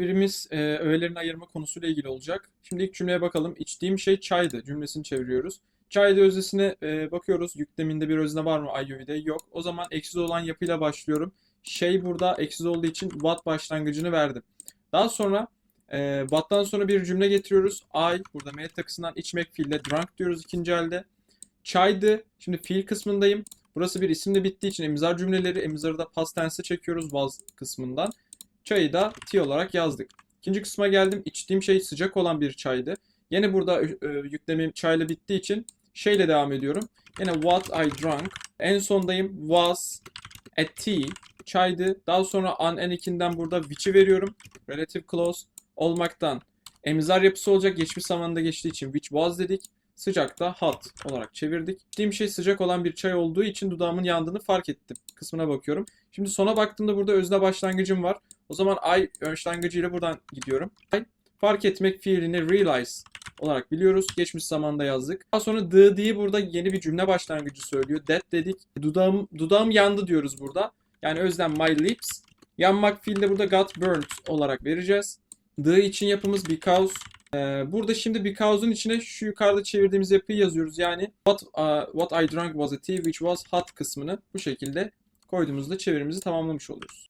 Birimiz e, öğelerini ayırma konusuyla ilgili olacak. Şimdi ilk cümleye bakalım. İçtiğim şey çaydı cümlesini çeviriyoruz. Çaydı özdesine e, bakıyoruz. Yükleminde bir özne var mı IUV'de? Yok. O zaman eksiz olan yapıyla başlıyorum. Şey burada eksiz olduğu için what başlangıcını verdim. Daha sonra e, what'tan sonra bir cümle getiriyoruz. I burada M takısından içmek fiille drunk diyoruz ikinci halde. Çaydı. Şimdi fiil kısmındayım. Burası bir isimle bittiği için emizar cümleleri emizarı da past tense'e çekiyoruz was kısmından. Çayı da T olarak yazdık. İkinci kısma geldim. İçtiğim şey sıcak olan bir çaydı. Yine burada e, yüklemim çayla bittiği için şeyle devam ediyorum. Yine what I drank. En sondayım was a tea. Çaydı. Daha sonra an en ikinden burada which'i veriyorum. Relative clause olmaktan. Emizar yapısı olacak. Geçmiş zamanda geçtiği için which was dedik. Sıcakta hot olarak çevirdik. İçtiğim şey sıcak olan bir çay olduğu için dudağımın yandığını fark ettim. Kısmına bakıyorum. Şimdi sona baktığımda burada özne başlangıcım var. O zaman I başlangıcıyla buradan gidiyorum. I fark etmek fiilini realize olarak biliyoruz. Geçmiş zamanda yazdık. Daha sonra the diye burada yeni bir cümle başlangıcı söylüyor. That dedik. Dudağım, dudağım yandı diyoruz burada. Yani özlem my lips. Yanmak fiilde burada got burnt olarak vereceğiz. The için yapımız because. Ee, burada şimdi because'un içine şu yukarıda çevirdiğimiz yapıyı yazıyoruz. Yani what, uh, what I drank was a tea which was hot kısmını bu şekilde koyduğumuzda çevirimizi tamamlamış oluyoruz.